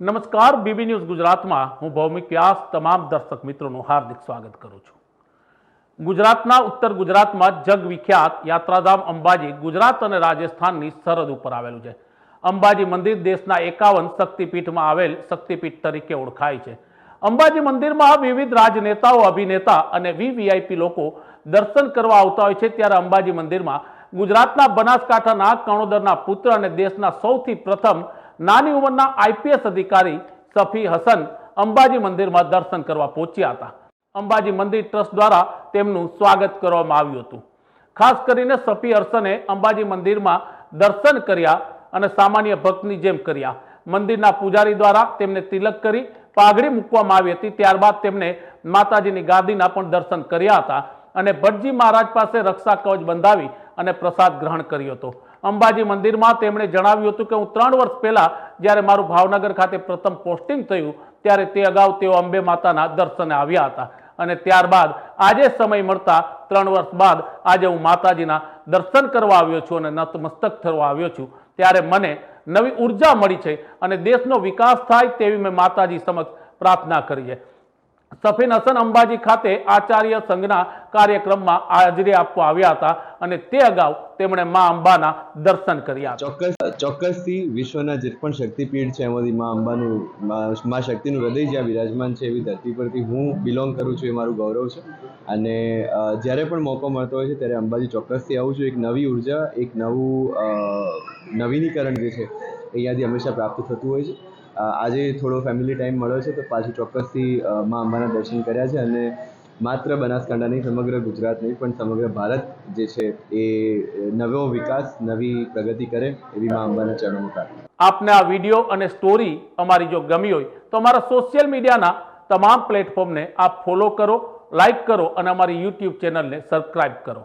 નમસ્કાર, BB news ગુજરાતમાં. હું ભૌમિક વ્યાસ, તમામ દર્શક મિત્રોનું હાર્દિક સ્વાગત કરું છું. ગુજરાતના ઉત્તર ગુજરાતમાં જગ વિખ્યાત યાત્રાધામ અંબાજી ગુજરાત અને રાજસ્થાનની સરહદ ઉપર આવેલું છે. અંબાજી મંદિર દેશના એકાવન શક્તિપીઠમાં આવેલ શક્તિપીઠ તરીકે ઓળખાય છે. અંબાજી મંદિરમાં વિવિધ રાજનેતાઓ, અભિનેતા અને વીવીઆઈપી લોકો દર્શન કરવા આવતા હોય છે. ત્યારે અંબાજી મંદિરમાં ગુજરાતના બનાસકાંઠાના કણોદરના પુત્ર અને દેશના સૌથી પ્રથમ નાની ઉંમરના આઈપીએસ અધિકારી સફી હસન અંબાજી મંદિરમાં દર્શન કરવા પહોંચ્યા હતા. અંબાજી મંદિર ટ્રસ્ટ દ્વારા તેમનું સ્વાગત કરવામાં આવ્યું હતું. ખાસ કરીને સફી હસને અંબાજી મંદિરમાં દર્શન કર્યા અને સામાન્ય ભક્તની જેમ કર્યા. મંદિરના પૂજારી દ્વારા તેમને તિલક કરી પાઘડી મૂકવામાં આવી હતી. ત્યારબાદ તેમને માતાજીની ગાદીના પણ દર્શન કર્યા હતા અને ભટજી મહારાજ પાસે રક્ષા કવચ બંધાવી અને પ્રસાદ ગ્રહણ કર્યો હતો. અંબાજી મંદિરમાં તેમણે જણાવ્યું હતું કે હું ત્રણ વર્ષ પહેલાં જ્યારે મારું ભાવનગર ખાતે પ્રથમ પોસ્ટિંગ થયું, ત્યારે તે અગાઉ તેઓ અંબે માતાના દર્શને આવ્યા હતા. અને ત્યારબાદ આજે સમય મળતા ત્રણ વર્ષ બાદ આજે હું માતાજીના દર્શન કરવા આવ્યો છું અને નતમસ્તક થવા આવ્યો છું. ત્યારે મને નવી ઊર્જા મળી છે અને દેશનો વિકાસ થાય તેવી મેં માતાજી સમક્ષ પ્રાર્થના કરી છે સફીન હસન અંબાજી ખાતે આચાર્ય સંઘના કાર્યક્રમમાં હાજરી આપવા આવ્યા હતા અને તે અગાઉ તેમણે મા અંબાના દર્શન કર્યા ચોક્કસ, ચોક્કસથી વિશ્વના જે પણ શક્તિપીઠ છે એમાંથી મા અંબાનું, મા- શક્તિનું હૃદય જ્યાં વિરાજમાન છે એવી ધરતી પરથી હું બિલોંગ કરું છું એ મારું ગૌરવ છે. અને જ્યારે પણ મોકો મળતો હોય છે ત્યારે અંબાજી ચોક્કસથી આવું છું. એક નવી ઊર્જા, એક નવું નવીનીકરણ જે છે એ અહીંયાથી હંમેશા પ્રાપ્ત થતું હોય છે. આજે થોડો ફેમિલી ટાઈમ મળ્યો છે તો પાછું ચોક્કસથી મા અંબાના દર્શન કર્યા છે અને માત્ર બનાસકાંઠા નહીં, સમગ્ર ગુજરાત નહીં, પણ સમગ્ર ભારત જે છે એ નવો વિકાસ, નવી પ્રગતિ કરે એવી મા અંબાના ચરણો પ્રાર્થના. આપને આ વીડિયો અને સ્ટોરી અમારી જો ગમી હોય તો અમારા સોશિયલ મીડિયાના તમામ પ્લેટફોર્મને આપ ફોલો કરો લાઈક કરો અને અમારી યુટ્યુબ ચેનલને સબસ્ક્રાઈબ કરો.